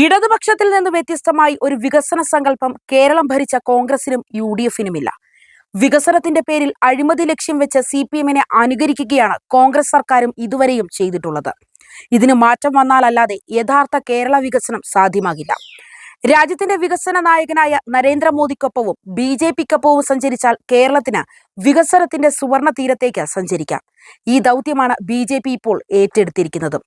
ഇടതുപക്ഷത്തിൽ നിന്ന് വ്യത്യസ്തമായി ഒരു വികസന സങ്കല്പം കേരളം ഭരിച്ച കോൺഗ്രസിനും യു ഡി എഫിനുമില്ല വികസനത്തിന്റെ പേരിൽ അഴിമതി ലക്ഷ്യം വെച്ച് സി പി എമ്മിനെ അനുകരിക്കുകയാണ് കോൺഗ്രസ് സർക്കാരും ഇതുവരെയും ചെയ്തിട്ടുള്ളത്. ഇതിന് മാറ്റം വന്നാലല്ലാതെ യഥാർത്ഥ കേരള വികസനം സാധ്യമാകില്ല. രാജ്യത്തിന്റെ വികസന നായകനായ നരേന്ദ്രമോദിക്കൊപ്പവും ബി ജെ പിക്കൊപ്പവും സഞ്ചരിച്ചാൽ കേരളത്തിന് വികസനത്തിന്റെ സുവർണ തീരത്തേക്ക് സഞ്ചരിക്കാം. ഈ ദൗത്യമാണ് ബി ജെ പി ഇപ്പോൾ ഏറ്റെടുത്തിരിക്കുന്നത്.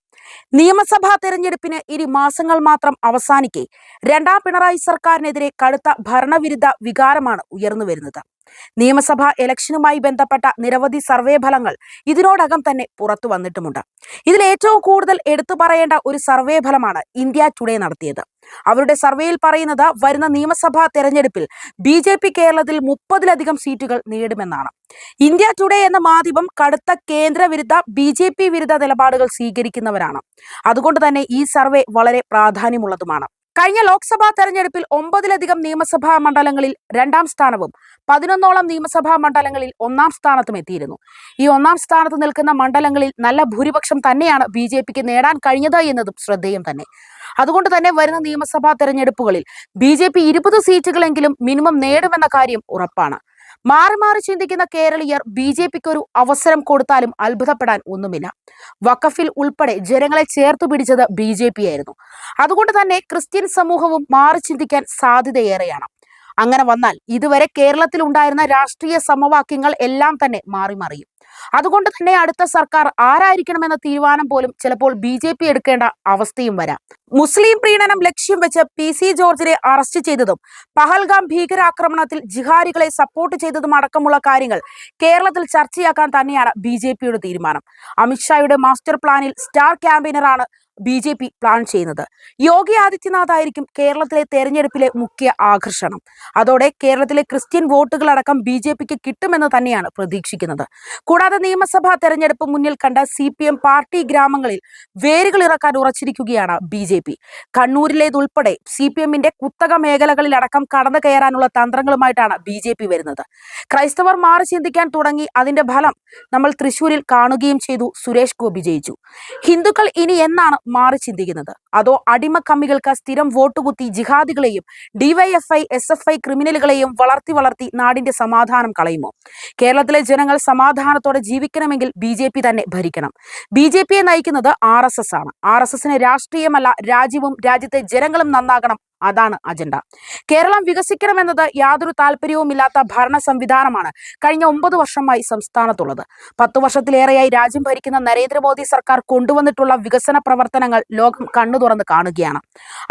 നിയമസഭാ തെരഞ്ഞെടുപ്പിന് ഇനി മാസങ്ങൾ മാത്രം അവസാനിക്കെ രണ്ടാം പിണറായി സർക്കാരിനെതിരെ കടുത്ത ഭരണവിരുദ്ധ വികാരമാണ് ഉയർന്നു വരുന്നത്. നിയമസഭാ ഇലക്ഷനുമായി ബന്ധപ്പെട്ട നിരവധി സർവേ ഫലങ്ങൾ ഇതിനോടകം തന്നെ പുറത്തു വന്നിട്ടുമുണ്ട്. ഇതിൽ ഏറ്റവും കൂടുതൽ എടുത്തു പറയേണ്ട ഒരു സർവേ ഫലമാണ് ഇന്ത്യ ടുഡേ നടത്തിയത്. അവരുടെ സർവേയിൽ പറയുന്നത് വരുന്ന നിയമസഭാ തെരഞ്ഞെടുപ്പിൽ ബി ജെ പി കേരളത്തിൽ മുപ്പതിലധികം സീറ്റുകൾ നേടുമെന്നാണ്. ഇന്ത്യ ടുഡേ എന്ന മാധ്യമം കടുത്ത കേന്ദ്ര വിരുദ്ധ ബി ജെ പി വിരുദ്ധ നിലപാടുകൾ സ്വീകരിക്കുന്നവരാണ്. അതുകൊണ്ട് തന്നെ ഈ സർവേ വളരെ പ്രാധാന്യമുള്ളതുമാണ്. കഴിഞ്ഞ ലോക്സഭാ തെരഞ്ഞെടുപ്പിൽ ഒമ്പതിലധികം നിയമസഭാ മണ്ഡലങ്ങളിൽ രണ്ടാം സ്ഥാനവും പതിനൊന്നോളം നിയമസഭാ മണ്ഡലങ്ങളിൽ ഒന്നാം സ്ഥാനത്തും എത്തിയിരുന്നു. ഈ ഒന്നാം സ്ഥാനത്ത് നിൽക്കുന്ന മണ്ഡലങ്ങളിൽ നല്ല ഭൂരിപക്ഷം തന്നെയാണ് ബി ജെ പിക്ക് നേടാൻ കഴിഞ്ഞത് എന്നതും ശ്രദ്ധേയം തന്നെ. അതുകൊണ്ട് തന്നെ വരുന്ന നിയമസഭാ തെരഞ്ഞെടുപ്പുകളിൽ ബി ജെ പി ഇരുപത് സീറ്റുകളെങ്കിലും മിനിമം നേടുമെന്ന കാര്യം ഉറപ്പാണ്. മാറി മാറി ചിന്തിക്കുന്ന കേരളീയർ ബി ജെ പിക്ക് ഒരു അവസരം കൊടുത്താലും അത്ഭുതപ്പെടാൻ ഒന്നുമില്ല. വഖഫിൽ ഉൾപ്പെടെ ജനങ്ങളെ ചേർത്തു പിടിച്ചത് ബി ജെ പി ആയിരുന്നു. അതുകൊണ്ട് തന്നെ ക്രിസ്ത്യൻ സമൂഹവും മാറി ചിന്തിക്കാൻ സാധ്യതയേറെയാണ്. അങ്ങനെ വന്നാൽ ഇതുവരെ കേരളത്തിൽ ഉണ്ടായിരുന്ന രാഷ്ട്രീയ സമവാക്യങ്ങൾ എല്ലാം തന്നെ മാറി മറിയും. അതുകൊണ്ട് തന്നെ അടുത്ത സർക്കാർ ആരായിരിക്കണമെന്ന തീരുമാനം പോലും ചിലപ്പോൾ ബി ജെ പി എടുക്കേണ്ട അവസ്ഥയും വരാം. മുസ്ലിം പ്രീണനം ലക്ഷ്യം വെച്ച് പി സി ജോർജിനെ അറസ്റ്റ് ചെയ്തതും പഹൽഗാം ഭീകരാക്രമണത്തിൽ ജിഹാരികളെ സപ്പോർട്ട് ചെയ്തതും അടക്കമുള്ള കാര്യങ്ങൾ കേരളത്തിൽ ചർച്ചയാക്കാൻ തന്നെയാണ് ബി ജെ പിയുടെ തീരുമാനം. അമിത്ഷായുടെ മാസ്റ്റർ പ്ലാനിൽ സ്റ്റാർ ക്യാമ്പയിനറാണ് ബി ജെ പി പ്ലാൻ ചെയ്യുന്നത്. യോഗി ആദിത്യനാഥ് ആയിരിക്കും കേരളത്തിലെ തെരഞ്ഞെടുപ്പിലെ മുഖ്യ ആകർഷണം. അതോടെ കേരളത്തിലെ ക്രിസ്ത്യൻ വോട്ടുകളടക്കം ബി ജെ പിക്ക് കിട്ടുമെന്ന് തന്നെയാണ് പ്രതീക്ഷിക്കുന്നത്. കൂടാതെ നിയമസഭാ തെരഞ്ഞെടുപ്പ് മുന്നിൽ കണ്ട സി പി എം പാർട്ടി ഗ്രാമങ്ങളിൽ വേരുകൾ ഇറക്കാൻ ഉറച്ചിരിക്കുകയാണ് ബി ജെ പി. കണ്ണൂരിലേതുൾപ്പെടെ സി പി എമ്മിന്റെ കുത്തക മേഖലകളിലടക്കം കടന്നു കയറാനുള്ള തന്ത്രങ്ങളുമായിട്ടാണ് ബി ജെ പി വരുന്നത്. ക്രൈസ്തവർ മാറി ചിന്തിക്കാൻ തുടങ്ങി അതിന്റെ ഫലം നമ്മൾ തൃശൂരിൽ കാണുകയും ചെയ്തു. സുരേഷ് ഗോപി ജയിച്ചു. ഹിന്ദുക്കൾ ഇനി എന്നാണ് മാറി ചിന്തിക്കുന്നത്. അതോ അടിമ കമ്മികൾക്ക് സ്ഥിരം വോട്ടുകുത്തി ജിഹാദികളെയും ഡിവൈഎഫ്ഐ എസ് എഫ് ഐ ക്രിമിനലുകളെയും വളർത്തി വളർത്തി നാടിന്റെ സമാധാനം കളയുമോ? കേരളത്തിലെ ജനങ്ങൾ സമാധാനത്തോടെ ജീവിക്കണമെങ്കിൽ ബി ജെ പി തന്നെ ഭരിക്കണം. ബി ജെ പിയെ നയിക്കുന്നത് ആർ എസ് എസ് ആണ്. ആർ എസ് എസിന് രാഷ്ട്രീയമല്ല രാജ്യവും രാജ്യത്തെ ജനങ്ങളും നന്നാകണം അതാണ് അജണ്ട. കേരളം വികസിക്കണമെന്നത് യാതൊരു താല്പര്യവുമില്ലാത്ത ഭരണ സംവിധാനമാണ് കഴിഞ്ഞ ഒമ്പത് വർഷമായി സംസ്ഥാനത്തുള്ളത്. പത്തു വർഷത്തിലേറെയായി രാജ്യം ഭരിക്കുന്ന നരേന്ദ്രമോദി സർക്കാർ കൊണ്ടുവന്നിട്ടുള്ള വികസന പ്രവർത്തനങ്ങൾ ലോകം കണ്ണു തുറന്ന് കാണുകയാണ്.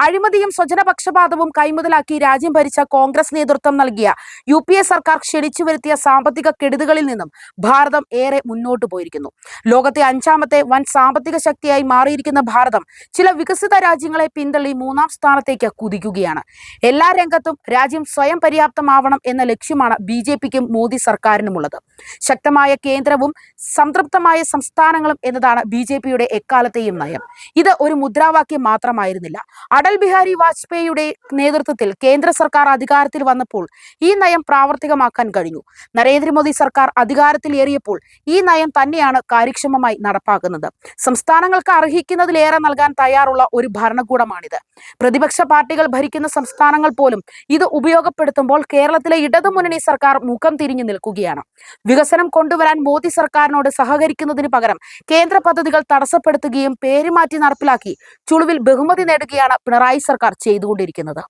അഴിമതിയും സ്വജനപക്ഷപാതവും കൈമുതലാക്കി രാജ്യം ഭരിച്ച കോൺഗ്രസ് നേതൃത്വം നൽകിയ യു പി എ സർക്കാർ ക്ഷണിച്ചു വരുത്തിയ സാമ്പത്തിക കെടുതികളിൽ നിന്നും ഭാരതം ഏറെ മുന്നോട്ട് പോയിരിക്കുന്നു. ലോകത്തെ അഞ്ചാമത്തെ വൻ സാമ്പത്തിക ശക്തിയായി മാറിയിരിക്കുന്ന ഭാരതം ചില വികസിത രാജ്യങ്ങളെ പിന്തള്ളി മൂന്നാം സ്ഥാനത്തേക്ക് കുതിക്കുകയാണ് എല്ലാ രംഗത്തും രാജ്യം സ്വയം പര്യാപ്തമാവണം എന്ന ലക്ഷ്യമാണ് ബി ജെ പിക്കും മോദി സർക്കാരിനുമുള്ളത്. ശക്തമായ കേന്ദ്രവും സംതൃപ്തമായ സംസ്ഥാനങ്ങളും എന്നതാണ് ബി ജെ പിയുടെ എക്കാലത്തെയും നയം. ഇത് ഒരു മുദ്രാവാക്യം മാത്രമായിരുന്നില്ല. അടൽ ബിഹാരി വാജ്പേയിയുടെ നേതൃത്വത്തിൽ കേന്ദ്ര സർക്കാർ അധികാരത്തിൽ വന്നപ്പോൾ ഈ നയം പ്രാവർത്തികമാക്കാൻ കഴിഞ്ഞു. നരേന്ദ്രമോദി സർക്കാർ അധികാരത്തിലേറിയപ്പോൾ ഈ നയം തന്നെയാണ് കാര്യക്ഷമമായി നടപ്പാക്കുന്നത്. സംസ്ഥാനങ്ങൾക്ക് അർഹിക്കുന്നതിലേറെ നൽകാൻ തയ്യാറുള്ള ഒരു ഭരണകൂടമാണിത്. പ്രതിപക്ഷ പാർട്ടികൾ ഭരിക്കുന്ന സംസ്ഥാനങ്ങൾ പോലും ഇത് ഉപയോഗപ്പെടുത്തുമ്പോൾ കേരളത്തിലെ ഇടതുമുന്നണി സർക്കാർ മുഖം തിരിഞ്ഞു നിൽക്കുകയാണ്. വികസനം കൊണ്ടുവരാൻ മോദി സർക്കാരിനോട് സഹകരിക്കുന്നതിന് പകരം കേന്ദ്ര പദ്ധതികൾ തടസ്സപ്പെടുത്തുകയും പേരുമാറ്റി നടപ്പിലാക്കി ചുളുവിൽ ബഹുമതി നേടുകയാണ് പിണറായി സർക്കാർ ചെയ്തുകൊണ്ടിരിക്കുന്നത്.